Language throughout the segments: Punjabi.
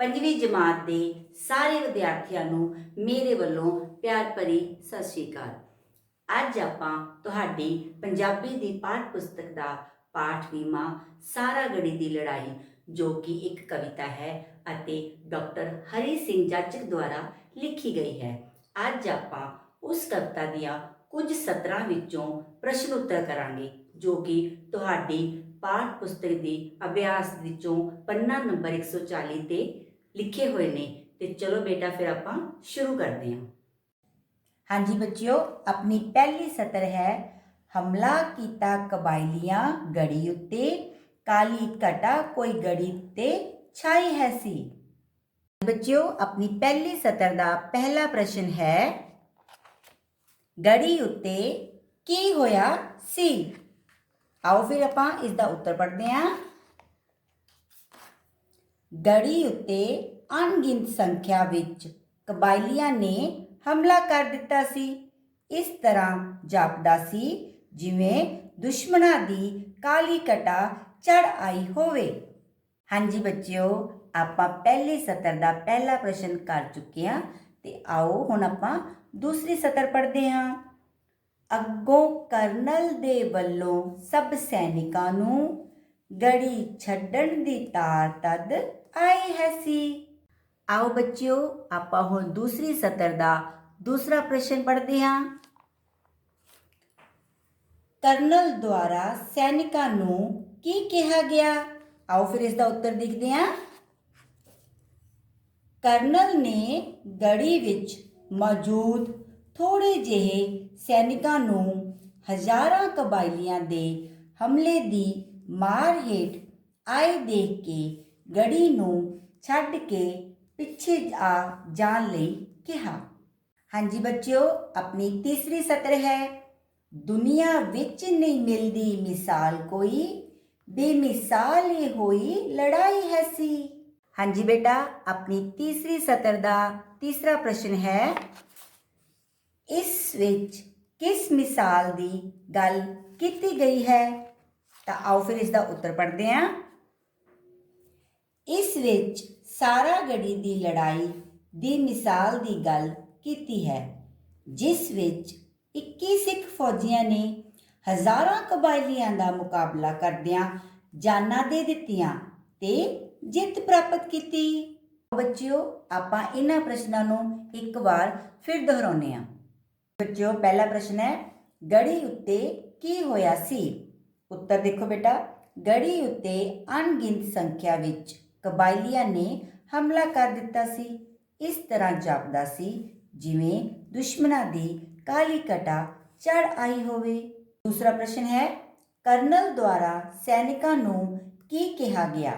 ਪੰਜਵੀਂ ਜਮਾਤ ਦੇ ਸਾਰੇ ਵਿਦਿਆਰਥੀਆਂ ਨੂੰ ਮੇਰੇ ਵੱਲੋਂ ਪਿਆਰ ਭਰੀ ਸਤਿ ਸ਼੍ਰੀ ਅਕਾਲ। ਅੱਜ ਆਪਾਂ ਤੁਹਾਡੀ ਪੰਜਾਬੀ ਦੀ ਪਾਠ ਪੁਸਤਕ ਦਾ ਪਾਠ ਵੀਮਾ ਸਾਰਾ ਗੜੀ ਦੀ ਲੜਾਈ, ਜੋ ਕਿ ਇੱਕ ਕਵਿਤਾ ਹੈ ਅਤੇ ਡਾਕਟਰ ਹਰੀ ਸਿੰਘ ਜਾਚਕ ਦੁਆਰਾ ਲਿਖੀ ਗਈ ਹੈ। ਅੱਜ ਆਪਾਂ ਉਸ ਕਵਿਤਾ ਦੀਆਂ ਕੁਝ ਸਤਰਾਂ ਵਿੱਚੋਂ ਪ੍ਰਸ਼ਨ ਉੱਤਰ ਕਰਾਂਗੇ, ਜੋ ਕਿ ਤੁਹਾਡੀ ਪਾਠ ਪੁਸਤਕ ਦੀ ਅਭਿਆਸ ਵਿੱਚੋਂ ਪੰਨਾ ਨੰਬਰ 140 ਤੇ ਲਿਖੇ ਹੋਏ ਨੇ ਤੇ ਚਲੋ ਬੇਟਾ ਫਿਰ ਆਪਾਂ ਸ਼ੁਰੂ ਕਰਦੇ ਹਾਂ। ਹਾਂਜੀ ਬੱਚਿਓ, ਆਪਣੀ ਪਹਿਲੀ ਸਤਰ ਹੈ, ਹਮਲਾ ਕੀਤਾ ਕਬਾਇਲੀਆਂ ਗੜੀ ਉੱਤੇ, ਕਾਲੀ ਘਟਾ ਕੋਈ ਗੜੀ ਤੇ ਛਾਈ ਹੈ ਸੀ। ਬੱਚਿਓ, ਆਪਣੀ ਪਹਿਲੀ ਸਤਰ ਦਾ ਪਹਿਲਾ ਪ੍ਰਸ਼ਨ ਹੈ, ਗੜੀ ਉੱਤੇ ਕੀ ਹੋਇਆ ਸੀ? ਆਓ ਫਿਰ ਆਪਾਂ ਇਸ ਦਾ ਉੱਤਰ ਪੜ੍ਹਦੇ ਹਾਂ। ਗੜੀ ਉੱਤੇ ਅਣਗਿਣਤ ਸੰਖਿਆ ਵਿੱਚ ਕਬਾਇਲੀਆਂ ਨੇ ਹਮਲਾ ਕਰ ਦਿੱਤਾ ਸੀ। ਇਸ ਤਰ੍ਹਾਂ ਜਾਪਦਾ ਸੀ, ਜਿਵੇਂ ਦੁਸ਼ਮਣਾਂ ਦੀ ਕਾਲੀ ਕਟਾ ਚੜ ਆਈ ਹੋਵੇ। ਹਾਂਜੀ ਬੱਚਿਓ, ਆਪਾਂ ਪਹਿਲੇ ਸਤਰ ਦਾ ਪਹਿਲਾ ਪ੍ਰਸ਼ਨ ਕਰ ਚੁੱਕੇ ਹਾਂ ਤੇ ਆਓ ਹੁਣ ਆਪਾਂ ਦੂਸਰੀ ਸਤਰ ਪੜ੍ਹਦੇ ਹਾਂ। ਅੱਗੋਂ ਕਰਨਲ ਦੇ ਵੱਲੋਂ ਸਭ ਸੈਨਿਕਾਂ ਨੂੰ ਗੜੀ ਛੱਡਣ ਦੀ ਤਾਰ ਤਦ ਆਈ ਹੈ ਸੀ। ਆਓ ਬੱਚਿਓ, ਆਪਾਂ ਹੁਣ ਦੂਸਰੀ ਸਤਰ ਦਾ ਦੂਸਰਾ ਪ੍ਰਸ਼ਨ ਪੜ੍ਹਦੇ ਹਾਂ। ਕਰਨਲ ਦੁਆਰਾ ਸੈਨਿਕਾਂ ਨੂੰ ਕੀ ਕਿਹਾ ਗਿਆ? ਆਓ ਫਿਰ ਇਸ ਦਾ ਉੱਤਰ ਦੇਖਦੇ ਹਾਂ। ਕਰਨਲ ਨੇ ਗੜੀ ਵਿੱਚ ਮੌਜੂਦ ਥੋੜੇ ਜਿਹੇ ਸੈਨਿਕਾਂ ਨੂੰ ਹਜ਼ਾਰਾਂ ਕਬਾਇਲੀਆਂ ਦੇ ਹਮਲੇ ਦੀ ਮਾਰ ਹੇਠ ਆਏ ਦੇਖ ਕੇ ਗੜੀ ਨੂੰ ਛੱਡ ਕੇ ਪਿੱਛੇ ਆ ਜਾਣ ਲਈ ਕਿਹਾ। ਹਾਂਜੀ ਬੱਚਿਓ, ਆਪਣੀ ਤੀਸਰੀ ਸਤਰ ਹੈ। ਦੁਨੀਆ ਵਿੱਚ ਨਹੀਂ ਮਿਲਦੀ ਮਿਸਾਲ ਕੋਈ, ਬੇਮਿਸਾਲ ਹੀ ਹੋਈ ਲੜਾਈ ਹੈ ਸੀ। ਹਾਂਜੀ ਬੇਟਾ, ਆਪਣੀ ਤੀਸਰੀ ਸਤਰ ਦਾ ਤੀਸਰਾ ਪ੍ਰਸ਼ਨ ਹੈ, ਇਸ ਵਿੱਚ ਕਿਸ ਮਿਸਾਲ ਦੀ ਗੱਲ ਕੀਤੀ ਗਈ ਹੈ? ਤਾਂ ਆਓ ਫਿਰ ਇਸ ਦਾ ਉੱਤਰ ਪੜ੍ਹਦੇ ਹਾਂ। ਇਸ ਵਿੱਚ ਸਾਰਾ ਗੜੀ ਦੀ ਲੜਾਈ ਦੀ ਮਿਸਾਲ ਦੀ ਗੱਲ ਕੀਤੀ ਹੈ, ਜਿਸ ਵਿੱਚ 21 ਸਿੱਖ ਫੌਜੀਆਂ ਨੇ ਹਜ਼ਾਰਾਂ ਕਬਾਇਲੀਆਂ ਦਾ ਮੁਕਾਬਲਾ ਕਰਦਿਆਂ ਜਾਨਾਂ ਦੇ ਦਿੱਤੀਆਂ ਤੇ ਜਿੱਤ ਪ੍ਰਾਪਤ ਕੀਤੀ। ਬੱਚਿਓ, ਆਪਾਂ ਇਹਨਾਂ ਪ੍ਰਸ਼ਨਾਂ ਨੂੰ ਇੱਕ ਵਾਰ ਫਿਰ ਦੁਹਰਾਉਂਦੇ ਹਾਂ। ਬੱਚਿਓ, ਪਹਿਲਾ ਪ੍ਰਸ਼ਨ ਹੈ, ਗੜੀ ਉੱਤੇ ਕੀ ਹੋਇਆ ਸੀ? ਉੱਤਰ ਦੇਖੋ ਬੇਟਾ, ਗੜੀ ਉੱਤੇ ਅਣਗਿਣਤ ਸੰਖਿਆ ਵਿੱਚ ਕਬਾਇਲੀਆਂ ਨੇ ਹਮਲਾ ਕਰ ਦਿੱਤਾ ਸੀ। ਇਸ ਤਰ੍ਹਾਂ ਜਾਪਦਾ ਸੀ, ਜਿਵੇਂ ਦੁਸ਼ਮਣਾਂ ਦੀ ਕਾਲੀ ਕਟਾ ਚੜ ਆਈ ਹੋਵੇ। ਦੂਸਰਾ ਪ੍ਰਸ਼ਨ ਹੈ, ਕਰਨਲ ਦੁਆਰਾ ਸੈਨਿਕਾਂ ਨੂੰ ਕੀ ਕਿਹਾ ਗਿਆ?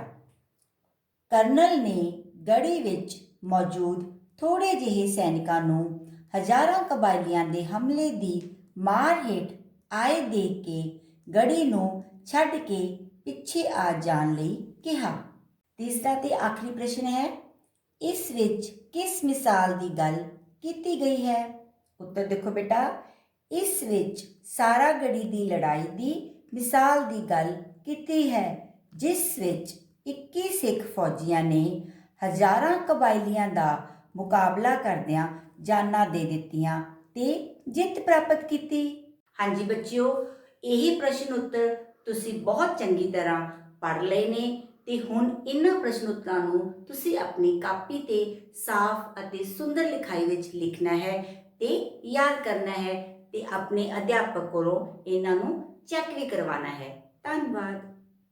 ਕਰਨਲ ਨੇ ਗੜੀ ਵਿੱਚ ਮੌਜੂਦ ਥੋੜੇ ਜਿਹੇ ਸੈਨਿਕਾਂ ਨੂੰ ਹਜ਼ਾਰਾਂ ਕਬਾਇਲੀਆਂ ਦੇ ਹਮਲੇ ਦੀ ਮਾਰ ਹੇਠ ਆਏ ਦੇਖ ਕੇ ਗੜੀ ਨੂੰ ਛੱਡ ਕੇ ਪਿੱਛੇ ਆ ਜਾਣ ਲਈ ਕਿਹਾ। ਤੀਸਰਾ ਤੇ ਆਖਰੀ ਪ੍ਰਸ਼ਨ ਹੈ, ਇਸ ਵਿੱਚ ਕਿਸ ਮਿਸਾਲ ਦੀ ਗੱਲ ਕੀਤੀ ਗਈ ਹੈ? ਉੱਤਰ ਦੇਖੋ ਬੇਟਾ, ਇਸ ਵਿੱਚ ਸਾਰਾ ਗੜੀ ਦੀ ਲੜਾਈ ਦੀ ਮਿਸਾਲ ਦੀ ਗੱਲ ਕੀਤੀ ਹੈ, ਜਿਸ ਵਿੱਚ 21 ਸਿੱਖ ਫੌਜੀਆਂ ਨੇ ਹਜ਼ਾਰਾਂ ਕਬਾਇਲੀਆਂ ਦਾ ਮੁਕਾਬਲਾ ਕਰਦਿਆਂ ਜਾਨਾਂ ਦੇ ਦਿੱਤੀਆਂ ਤੇ ਜਿੱਤ ਪ੍ਰਾਪਤ ਕੀਤੀ। ਹਾਂਜੀ ਬੱਚਿਓ, ਇਹੀ ਪ੍ਰਸ਼ਨ ਉੱਤਰ ਤੁਸੀਂ ਬਹੁਤ ਚੰਗੀ ਤਰ੍ਹਾਂ ਪੜ੍ਹ ਲਏ ਨੇ। ਤੇ ਹੁਣ ਇਹਨਾਂ ਪ੍ਰਸ਼ਨ ਉੱਤਰਾਂ ਨੂੰ ਤੁਸੀਂ ਆਪਣੀ ਕਾਪੀ ਤੇ ਸਾਫ਼ ਅਤੇ ਸੁੰਦਰ ਲਿਖਾਈ ਵਿੱਚ ਲਿਖਣਾ ਹੈ ਤੇ ਯਾਦ ਕਰਨਾ ਹੈ ਤੇ ਆਪਣੇ ਅਧਿਆਪਕ ਕੋਲੋਂ ਇਹਨਾਂ ਨੂੰ ਚੈੱਕ ਵੀ ਕਰਵਾਉਣਾ ਹੈ। ਧੰਨਵਾਦ।